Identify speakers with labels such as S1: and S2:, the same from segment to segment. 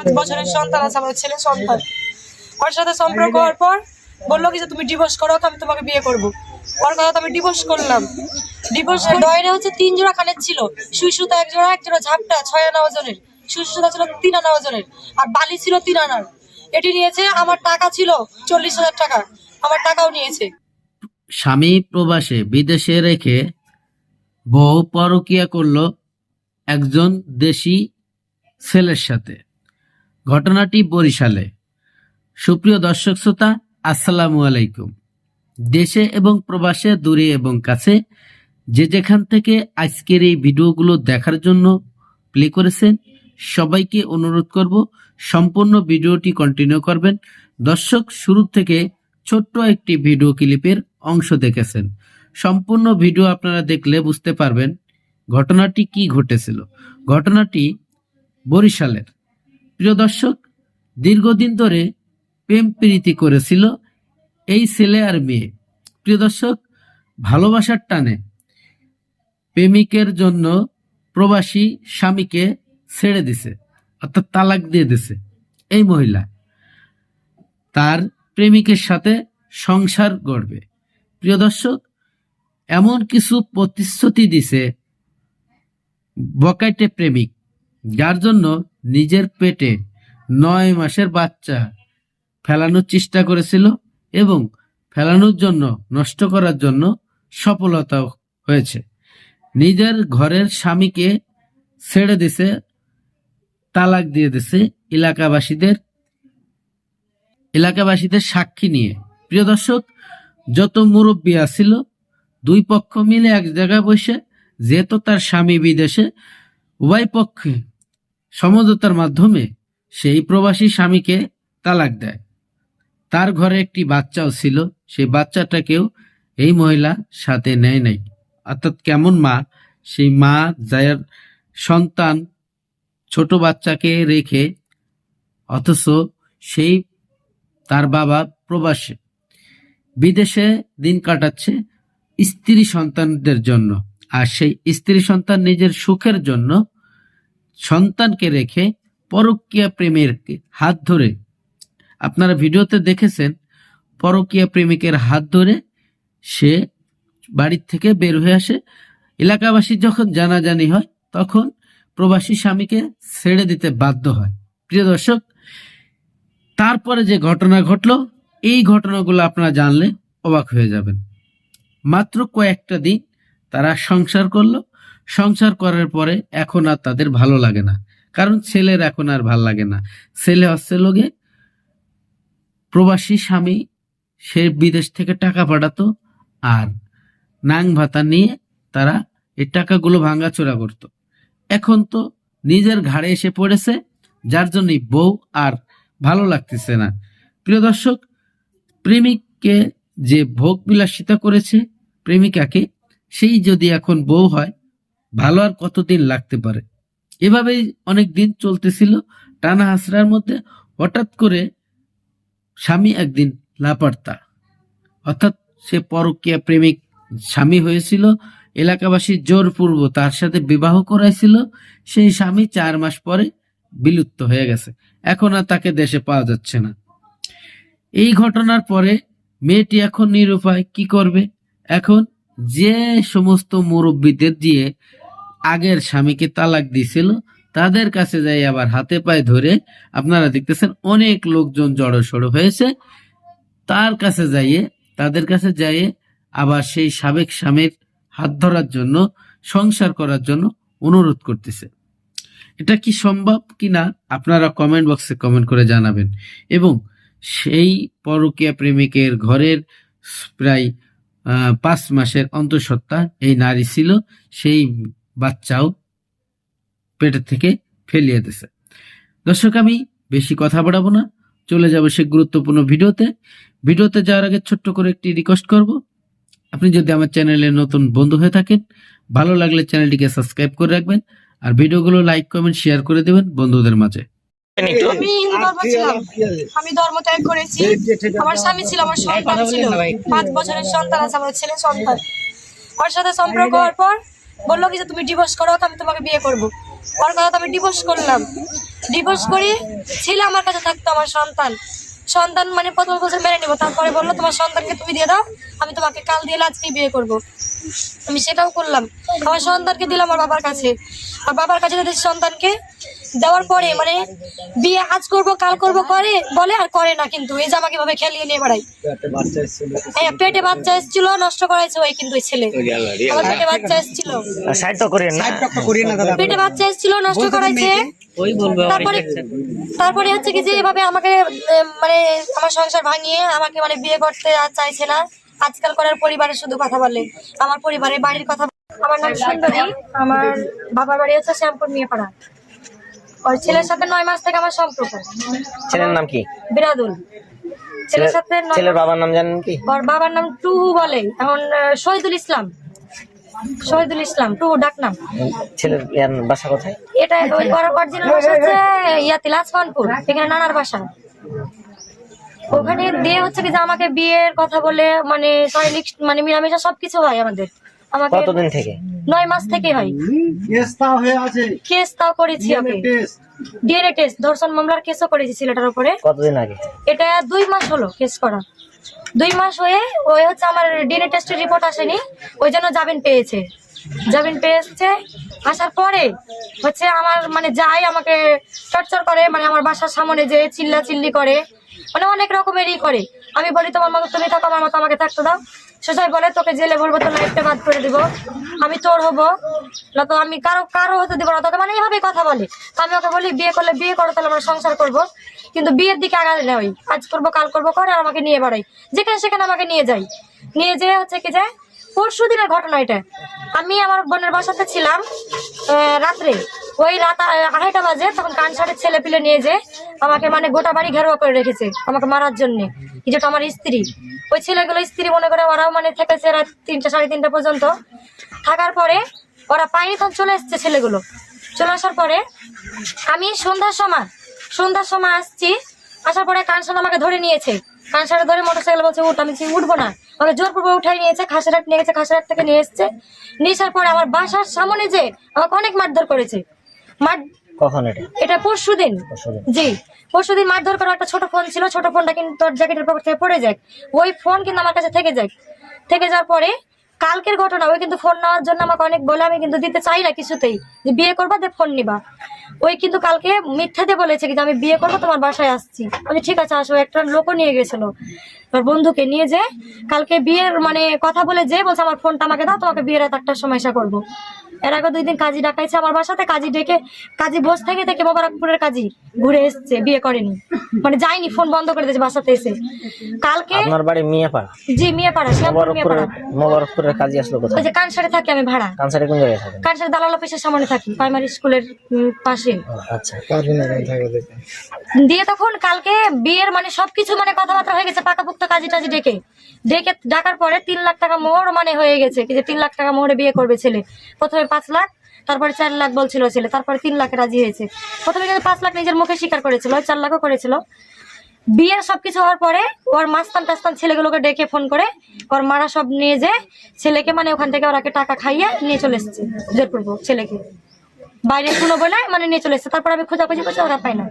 S1: পাঁচ বছরের সন্তান আছে, আমার ছেলে সন্তান। ওর সাথে সম্পর্ক হওয়ার পর বলল কি যে, তুমি ডিভোর্স করো আমি তোমাকে বিয়ে করব। ওর কথা আমি ডিভোর্স করলাম। ডিভোর্স ডয়রে হচ্ছে তিন জোড়া কানের ছিল। সুই সুতা এক জোড়া এক জোড়া ঝাপটা, ছয় আনা ওজনের। সুই সুতা ছিল তিন আনা ওজনের। আর বালি ছিল তিন আনার। এটি নিয়েছে আমার টাকা ছিল চল্লিশ হাজার টাকা। আমার টাকাও নিয়েছে।
S2: স্বামী প্রবাসে বিদেশে রেখে বউ পরকিয়া করল একজন দেশি ছেলের সাথে। ঘটনাটি বরিশালে। সুপ্রিয় দর্শক শ্রোতা, আসসালামু আলাইকুম। দেশে এবং প্রবাসে, দূরে এবং কাছে যে যেখান থেকে আজকের এই ভিডিওগুলো দেখার জন্য প্লে করেছেন, সবাইকে অনুরোধ করব সম্পূর্ণ ভিডিওটি কন্টিনিউ করবেন। দর্শক শুরু থেকে ছোট্ট একটি ভিডিও ক্লিপের অংশ দেখেছেন। সম্পূর্ণ ভিডিও আপনারা দেখলে বুঝতে পারবেন ঘটনাটি কি ঘটেছিল। ঘটনাটি বরিশালের। প্রিয় দর্শক, দীর্ঘদিন ধরে প্রেম প্রীতি করেছিল এই ছেলে আর মেয়ে। প্রিয় দর্শক, ভালোবাসার টানে প্রেমিকের জন্য প্রবাসী স্বামীকে ছেড়ে দিছে, অর্থাৎ তালাক দিয়ে দিছে এই মহিলা। তার প্রেমিকের সাথে সংসার গড়বে। প্রিয় দর্শক, এমন কিছু প্রতিশ্রুতি দিছে বকাইটে প্রেমিক, যার জন্য নিজের পেটে নয় মাসের বাচ্চা ফেলানোর চেষ্টা করেছিল এবং ফেলানোর জন্য, নষ্ট করার জন্য সফলতা হয়েছে। নিজের ঘরের স্বামীকে ছেড়ে দিছে, তালাক দিয়ে দিছে এলাকাবাসীদের এলাকাবাসীদের সাক্ষী নিয়ে। প্রিয় দর্শক, যত মুরব্বী আছিল, দুই পক্ষ মিলে এক জায়গায় বসে, যেহেতু তার স্বামী বিদেশে, উভয় পক্ষে সমঝোতার মাধ্যমে সেই প্রবাসী স্বামীকে তালাক দেয়। তার ঘরে একটি বাচ্চাও ছিল, সেই বাচ্চাটাকেও এই মহিলা সাথে নেয় নাই। অর্থাৎ কেমন মা? সেই মা, যার সন্তান ছোট বাচ্চাকে রেখে, অথচ সেই তার বাবা প্রবাসে। বিদেশে দিন কাটাচ্ছে স্ত্রী সন্তানদের জন্য, আর সেই স্ত্রী সন্তান নিজের সুখের জন্য সন্তানকে রেখে পরকীয়া প্রেমের হাত ধরে। আপনারা ভিডিওতে দেখেছেন, পরকীয়া প্রেমিকের হাত ধরে সে বাড়ির থেকে বের হয়ে আসে। এলাকাবাসী যখন জানাজানি হয়, তখন প্রবাসী স্বামীকে ছেড়ে দিতে বাধ্য হয়। প্রিয় দর্শক, তারপরে যে ঘটনা ঘটলো, এই ঘটনাগুলো আপনারা জানলে অবাক হয়ে যাবেন। মাত্র কয়েকটা দিন তারা সংসার করল সংসার করার পরে এখন আর তাদের ভালো লাগে না। কারণ ছেলের এখন আর ভালো লাগে না। ছেলে হচ্ছে লোকে প্রবাসী স্বামী, সে বিদেশ থেকে টাকা পাঠাতো আর নাং ভাতা নিয়ে তারা এই টাকাগুলো ভাঙাচোরা করত। এখন তো নিজের ঘাড়ে এসে পড়েছে, যার জন্যই বউ আর ভালো লাগতেছে না। প্রিয় দর্শক, প্রেমিককে যে ভোগ বিলাসিতা করেছে, প্রেমিকাকে, সেই যদি এখন বউ হয় ভালো আর কতদিন লাগতে পারে? এভাবেই অনেক দিন চলতেছিল টানা হাসরার মধ্যে হঠাৎ করে স্বামী একদিন লাপার্তা। অর্থাৎ সে পরকীয়া প্রেমিক স্বামী হয়েছিল, এলাকাবাসী জোরপূর্ব তার সাথে বিবাহ করাইছিল, সেই স্বামী চার মাস পরে বিলুপ্ত হয়ে গেছে। এখন আর তাকে দেশে পাওয়া যাচ্ছে না। এই ঘটনার পরে মেয়েটি এখন নিরুপায়, কি করবে? এখন যে সমস্ত মুরব্বীদের দিয়ে আগের স্বামীকে তালাক দিছিল, তাদের কাছে যাই আবার হাতে পায়ে ধরে আপনারা দেখতেছেন অনেক লোকজন জড়সড় হয়েছে। তার কাছে যাইয়ে, তাদের কাছে যাইয়ে আবার সেই সাবেক স্বামীর হাত ধরার জন্য, সংসার করার জন্য অনুরোধ করতেছে। এটা কি সম্ভব কি না আপনারা কমেন্ট বক্সে কমেন্ট করে জানাবেন। এবং সেই পরকীয়া প্রেমিকের ঘরের প্রায় পাঁচ মাসের অন্তঃসত্ত্বা এই নারী ছিল, সেই বাচ্চাও পেটের থেকে ফেলিয়ে দিছে। দর্শক আমি বেশি কথা বাড়াবো না। চলে যাব সে গুরুত্বপূর্ণ ভিডিওতে। ভিডিওতে যাওয়ার আগে ছোট্ট করে একটি রিকোয়েস্ট করব। আপনি যদি আমার চ্যানেলে নতুন বন্ধু হয়ে থাকেন ভালো লাগলে চ্যানেলটিকে সাবস্ক্রাইব করে রাখবেন আর ভিডিওগুলো লাইক কমেন্ট শেয়ার করে দেবেন বন্ধুদের মাঝে।
S1: আমি হিন্দু ধর্ম ছিলাম আমি ধর্ম ত্যাগ করেছি। আমার স্বামী ছিল আমার সন্তান ছিল। পাঁচ বছরের সন্তান আছে আমার ছেলে সন্তান। ওর সাথে সম্পর্ক হওয়ার পর বলল কি যে, তুমি ডিভোর্স করো তো আমি তোমাকে বিয়ে করব। ওর কথা তো আমি ডিভোর্স করলাম। ডিভোর্স করি, ছেলে আমার কাছে থাকতো, আমার সন্তান। সন্তান মানে প্রথম বছর মেনে নেব, তারপরে বলল, তোমার সন্তানকে তুমি দিয়ে দাও, আমি তোমাকে কাল দিয়ে আজকে বিয়ে করব। আমি সেটাও করলাম। আমার সন্তানকে দিলাম আমার বাবার কাছে। আর বাবার কাছে দিয়েছি সন্তানকে দেওয়ার পরে মানে বিয়ে আজ করব কাল করব করে বলে আর করে না কিন্তু। এই যে আমাকে ভাবে খেলিয়ে নিয়ে বেড়াই হ্যাঁ পেটে বাচ্চা এসেছিল নষ্ট করাইছে ওই কিন্তু ওই ছেলে। আমার পেটে বাচ্চা এসেছিল।
S3: সাইড তো করেন না।
S1: পেটে বাচ্চা এসেছিল নষ্ট করাইছে। তারপরে তারপরে হচ্ছে কি যে এভাবে আমাকে মানে আমার সংসার ভাঙিয়ে আমাকে মানে বিয়ে করতে আর চাইছে না। আজকাল করার পরিবারের শুধু কথা বলে। আমার পরিবারের বাড়ির কথা আমার নাম সুন্দরী। আমার বাবার বাড়ি হচ্ছে শ্যামপুর মিয়াপাড়া। ওই ছেলের সাথে নয় মাস থেকে আমার সম্পর্ক।
S3: ছেলের নাম কি?
S1: বিরাদুল ছেলের সাথে
S3: ছেলের বাবার নাম জানেন কি?
S1: ওর বাবার নাম টুহু বলে। এখন শহীদুল ইসলাম। শহীদুল ইসলাম টুহু ডাক নাম।
S3: ছেলের বাসা কোথায়?
S1: এটা ওই অরিজিনাল ভাষা হচ্ছে ইয়াতে লাজপানপুর এখানে নানার বাসা। ওখানে দিয়ে হচ্ছে কি যে আমাকে বিয়ের কথা বলে মানে শারীরিক মানে মিলামেশা সবকিছু হয় আমাদের। আমাকে
S3: কতদিন থেকে?
S1: নয় মাস থেকে হয়। কেস তাও করেছি আমি। ডিএনএ টেস্ট ধর্ষণ মামলার কেসও করেছি ছেলেটার উপরে।
S3: কতদিন আগে?
S1: এটা দুই মাস হলো কেস করা। দুই মাস হয়ে ওই হচ্ছে আমার ডিএনএ টেস্টের রিপোর্ট আসেনি। ওই জন্য জামিন পেয়েছে। জামিন পেয়েছে আসার পরে হচ্ছে আমার মানে যাই আমাকে টর্চার করে মানে আমার বাসার সামনে যে চিল্লা চিল্লি করে মানে অনেক রকমেরই করে। আমি বলি তোমার মতো তুমি থাকো আমার মতো আমাকে থাকতে দাও। সোজাই বলে, তোকে জেলে বলব তো লাইফটা বাদ করে দিব। আমি তোর হব। না তো আমি কারও কারও হতে দিব না। তোকে মানে এইভাবে কথা বলে। আমি ওকে বলি, বিয়ে করলে বিয়ে করো, তাহলে আমরা সংসার করব। কিন্তু বিয়ের দিকে আগালে না ওই আজ করব, কাল করব, করে আর আমাকে নিয়ে বেড়াই। যেখানে সেখানে আমাকে নিয়ে যাই। নিয়ে যেয়ে হচ্ছে কি যে পরশু দিনের ঘটনা এটা। আমি আমার বোনের বাসাতে ছিলাম রাত্রে। ওই রাত আড়াইটা বাজে, তখন কান কানসারের ছেলে পিলে নিয়ে যে আমাকে মানে গোটা বাড়ি ঘেরোয়া করে রেখেছে, আমাকে মারার জন্য। যেটা আমার স্ত্রী। ওই ছেলেগুলো স্ত্রী মনে করে ওরাও মানে থেকেছে রাত তিনটা, সাড়ে তিনটা পর্যন্ত। থাকার পরে ওরা পায়নি তখন চলে এসছে ছেলেগুলো। চলে আসার পরে আমি সন্ধ্যার সময় সন্ধ্যার সময় আসছি। আসার পরে কানসার আমাকে ধরে নিয়েছে। কানসারে ধরে মোটরসাইকেল বলছে, উঠ, আমি উঠবো না। আমাকে জোরপূর্বক উঠাই নিয়েছে খাসিরাট নিয়ে গেছে খাসিরাট থেকে নিয়ে এসছে। নিয়ে আসার পরে আমার বাসার সামনে যে আমাকে অনেক মারধর করেছে। মার
S3: কখন এটা?
S1: এটা পরশু দিন।
S3: পরশুদিন।
S1: জি পরশু দিন মারধর করা একটা ছোট ফোন ছিল ছোট ফোনটা কিন্তু তোর জ্যাকেটের পকেট থেকে পড়ে যায় ওই ফোন কিন্তু আমার কাছে থেকে যায় থেকে যাওয়ার পরে কালকের ঘটনা ওই কিন্তু ফোন নেওয়ার জন্য আমাকে অনেক বলে আমি কিন্তু দিতে চাই না কিছুতেই। যে বিয়ে করবা দে ফোন নিবা। ওই কিন্তু কালকে মিথ্যাতে বলেছে কিন্তু আমি বিয়ে করব তোমার বাসায় আসছি। আমি ঠিক আছে আসো একটা লোকও নিয়ে গেছিল। তোর বন্ধুকে নিয়ে যে কালকে বিয়ের মানে কথা বলে যে বলছে আমার ফোনটা আমাকে দাও তোমাকে বিয়ের রাত একটার সময় করব। এর আগে দুই দিন কাজী ডাকাইছে আমার বাসাতে কাজী ডেকে কাজী বস থেকে থেকে মোবারকপুরের কাজী ঘুরে এসছে বিয়ে করেনি। মানে যায়নি ফোন বন্ধ করে দিয়েছে বাসাতে এসে। কালকে
S3: আপনার বাড়ি মিয়াপাড়া?
S1: জি মিয়াপাড়া শ্যামপুর মিয়াপাড়া।
S3: মোবারকপুরের কাজে আসলো
S1: ওই যে কানসারে থাকি আমি ভাড়া।
S3: কানসারে কোন জায়গায় থাকেন
S1: কানসার দালাল অফিসের সামনে থাকি প্রাইমারি স্কুলের পাশে।
S3: আচ্ছা
S1: দিয়ে তখন কালকে বিয়ের মানে সবকিছু মানে কথাবার্তা হয়ে গেছে পাকা পাকাপুক্ত কাজী টাজি ডেকে। ডেকে ডাকার পরে তিন লাখ টাকা মোহর মানে হয়ে গেছে যে তিন লাখ টাকা মোহরে বিয়ে করবে ছেলে। প্রথমে পাঁচ লাখ, তারপরে চার লাখ বলছিল ছেলে, তারপরে তিন লাখে রাজি হয়েছে। প্রথমে কিন্তু পাঁচ লাখ নিজের মুখে স্বীকার করেছিল চার লাখও করেছিল। বিয়ের সবকিছু হওয়ার পরে ওর মাস্তান টাস্তান ছেলেগুলোকে ডেকে ফোন করে, ওর মারা সব নিয়ে যে ছেলেকে মানে ওখান থেকে ওরাকে টাকা খাইয়ে নিয়ে চলে এসেছে জোরপূর্বক ছেলেকে। বাইরে কোনো বলে মানে নিয়ে চলে এসছে। তারপর আমি খোঁজাখুঁজি করছি ওরা পাই না।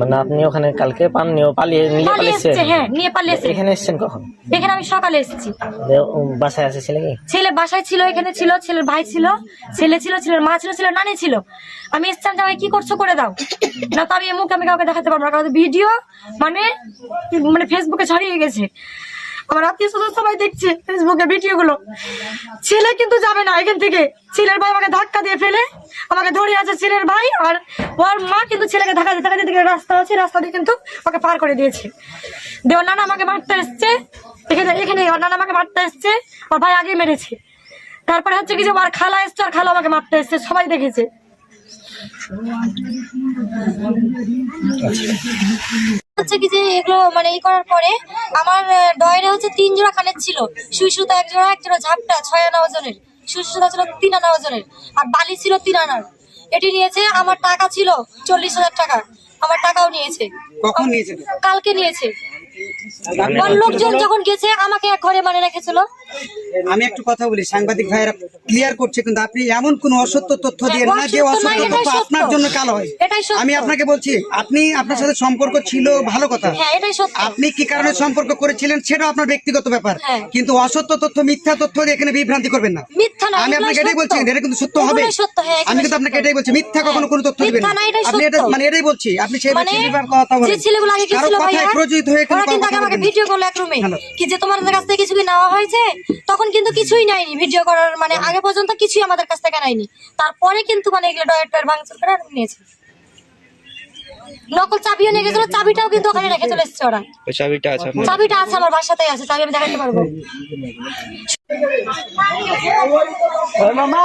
S3: মানে আপনি ওখানে কালকে পাননি ও পালিয়ে নিয়ে
S1: পালিয়ে
S3: পালিয়েছে
S1: হ্যাঁ নিয়ে পালিয়ে এসছে।
S3: এখানে এসছেন কখন?
S1: এখানে আমি সকালে এসেছি।
S3: বাসায় আছে ছেলে কি?
S1: ছেলে বাসায় ছিল এখানে ছিল ছেলের ভাই ছিল ছেলে ছিল ছেলের মা ছিল ছেলের নানি ছিল। আমি এসছিলাম যে কি করছ করে দাও। না তো আমি মুখে আমি কাউকে দেখাতে পারব না কারণ ভিডিও মানে মানে ফেসবুকে ছড়িয়ে গেছে। আমার আত্মীয় স্বজন সবাই দেখছে ফেসবুকে ভিডিও গুলো। ছেলে কিন্তু যাবে না এখান থেকে। ছেলের ভাই আমাকে ধাক্কা দিয়ে ফেলে। আমাকে ধরে আছে ছেলের ভাই আর ওর মা কিন্তু ছেলেকে ধাক্কা দিয়ে ধাক্কা দিয়ে রাস্তা আছে, রাস্তা দিয়ে কিন্তু ওকে পার করে দিয়েছে। দিয়ে নানা আমাকে মারতে এসছে। এখানে এখানে ওর নানা আমাকে মারতে এসছে। ওর ভাই আগে মেরেছে। তারপরে হচ্ছে কি যে ওর খালা এসছে আর খালা আমাকে মারতে এসছে। সবাই দেখেছে। হচ্ছে কি যে এগুলো মানে ই করার পরে আমার ডয়েরে হচ্ছে তিন জোড়া কানের ছিল। সুই সুতা এক জোড়া এক জোড়া ঝাপটা ছয় আনা ওজনের। সুই সুতা ছিল তিন আনা ওজনের। আর বালি ছিল তিন আনার। এটি নিয়েছে আমার টাকা ছিল চল্লিশ হাজার টাকা। আমার টাকাও নিয়েছে।
S4: কখন নিয়েছিল
S1: কালকে নিয়েছে। লোকজন যখন গেছে আমাকে এক ঘরে মানে রেখেছিল?
S4: আমি একটু কথা বলি সাংবাদিক ভাইয়েরা ক্লিয়ার করছে কিন্তু আপনি এমন কোন অসত্য তথ্য দিয়ে না যে
S1: অসত্য
S4: তথ্য আপনার জন্য কালো হয়। আমি আপনাকে বলছি আপনি আপনার সাথে সম্পর্ক ছিল ভালো কথা।
S1: হ্যাঁ
S4: আপনি কি কারণে সম্পর্ক করেছিলেন সেটা আপনার ব্যক্তিগত ব্যাপার।
S1: হ্যাঁ।
S4: কিন্তু অসত্য তথ্য মিথ্যা তথ্য এখানে বিভ্রান্তি করবেন না।
S1: না
S4: আমি আপনাকে এটাই বলছি এটা কিন্তু সত্য হবে।
S1: এগুলো সত্য, হ্যাঁ, এগুলো
S4: আমি কিন্তু আপনাকে এটাই বলছি মিথ্যা কখনো কোনো তথ্য দিবেন
S1: না,
S4: আপনি এটা মানে এটাই বলছি আপনি সেই
S1: মানে যে ছেলেগুলো আগে
S4: প্রযোজিত হয়ে
S1: আগে আমাকে ভিডিও করল এক রুমে কি যে কাছ থেকে কিছু কি নেওয়া হয়েছে তখন কিন্তু কিছুই নাইনি ভিডিও করার মানে আগে পর্যন্ত কিছুই আমাদের কাছ থেকে নাইনি তারপরে কিন্তু মানে এগুলো ডয়েট ভাঙচুর করে নিয়েছে নকল চাবিও নিয়ে গেছিল চাবিটাও কিন্তু ওখানে রেখে চলে এসছে ওরা
S5: ওই চাবিটা আছে আপনার
S1: চাবিটা আছে আমার বাসাতেই আছে চাবি আমি দেখাতে পারব
S3: মামা